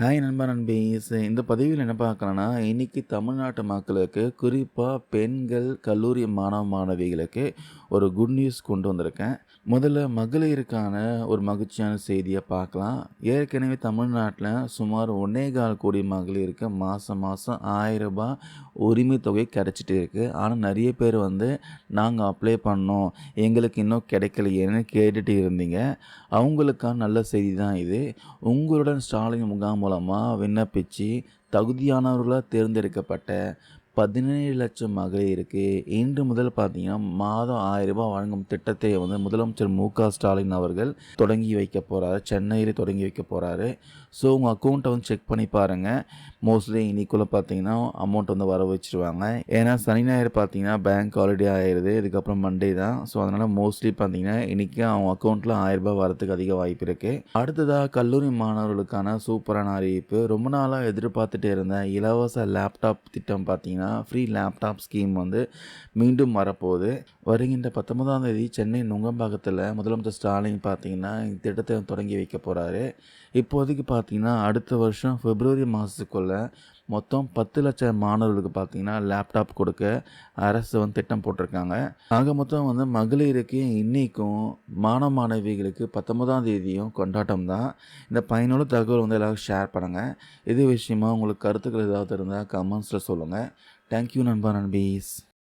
Hi நண்பா நண்பீஸ் இந்த பதிவில் என்ன பார்க்கலாம்னா இன்றைக்கி தமிழ்நாட்டு மக்களுக்கு குறிப்பாக பெண்கள் கல்லூரி மாணவ மாணவிகளுக்கு ஒரு குட் நியூஸ் கொண்டு வந்திருக்கேன். முதல்ல மகளிருக்கான ஒரு மகிழ்ச்சியான செய்தியை பார்க்கலாம். ஏற்கனவே தமிழ்நாட்டில் சுமார் ஒன்னே கால் கோடி மகளிருக்கு மாதம் மாதம் ஆயிரம் ரூபாய் உரிமை தொகை கிடச்சிட்டு இருக்குது ஆனால் நிறைய பேர் வந்து நாங்கள் அப்ளை பண்ணோம். எங்களுக்கு இன்னும் கிடைக்கலையேன்னு கேட்டுட்டு இருந்தீங்க. அவங்களுக்கான நல்ல செய்தி தான் இது. உங்களுடன் ஸ்டாலின் முகாம் மூலமாக விண்ணப்பித்து தகுதியானவர்களாக தேர்ந்தெடுக்கப்பட்ட பதினேழு லட்சம் மகளிருக்கு இன்று முதல் பார்த்தீங்கன்னா மாதம் ஆயிரம் ரூபாய் வழங்கும் திட்டத்தை வந்து முதலமைச்சர் மு க ஸ்டாலின் அவர்கள் தொடங்கி வைக்க போகிறாரு சென்னையில் தொடங்கி வைக்க போகிறாரு ஸோ உங்கள் அக்கௌண்ட்டை வந்து செக் பண்ணி பாருங்கள் மோஸ்ட்லி இன்னைக்குள்ளே பார்த்தீங்கன்னா அமௌண்ட் வந்து வர வச்சுருவாங்க. ஏன்னா சனி ஞாயிறு பார்த்தீங்கன்னா பேங்க் ஹாலிடே ஆயிடுது இதுக்கப்புறம் மண்டே தான். ஸோ அதனால் மோஸ்ட்லி பார்த்தீங்கன்னா இன்றைக்கி அவங்க அக்கௌண்ட்டில் ஆயிரம் ரூபாய் வரதுக்கு அதிக வாய்ப்பு இருக்குது அடுத்ததாக கல்லூரி மாணவர்களுக்கான சூப்பரான அறிவிப்பு. ரொம்ப நாளாக எதிர்பார்த்துட்டே இருந்தேன். இலவச லேப்டாப் திட்டம் பார்த்தீங்கன்னா ஃப்ரீ லேப்டாப் ஸ்கீம் வந்து மீண்டும் வரப்போகுது. வருகின்ற பத்தொன்பதாம் தேதி சென்னை நுங்கம்பாக்கத்தில் முதலமைச்சர் ஸ்டாலின் பார்த்தீங்கன்னா இந்த திட்டத்தை தொடங்கி வைக்க போகிறாரு இப்போதைக்கு பார்த்தீங்கன்னா அடுத்த வருஷம் பிப்ரவரி மாதத்துக்குள்ளே மொத்தம் பத்து லட்சம் மாணவர்களுக்கு பார்த்தீங்கன்னா லேப்டாப் கொடுக்க அரசு வந்து திட்டம் போட்டிருக்காங்க. ஆக மொத்தம் வந்து மகளிருக்கு இன்றைக்கும் மாணவ மாணவிகளுக்கு பத்தொன்பதாம் தேதியும் கொண்டாட்டம் தான். இந்த பயனுள்ள தகவல் வந்து எல்லாருக்கும் ஷேர் பண்ணுங்கள் இது விஷயமா உங்களுக்கு கருத்துக்கள் ஏதாவது இருந்தால் கமெண்ட்ஸில் சொல்லுங்கள் தேங்க்யூ நண்பா நண்பீஸ்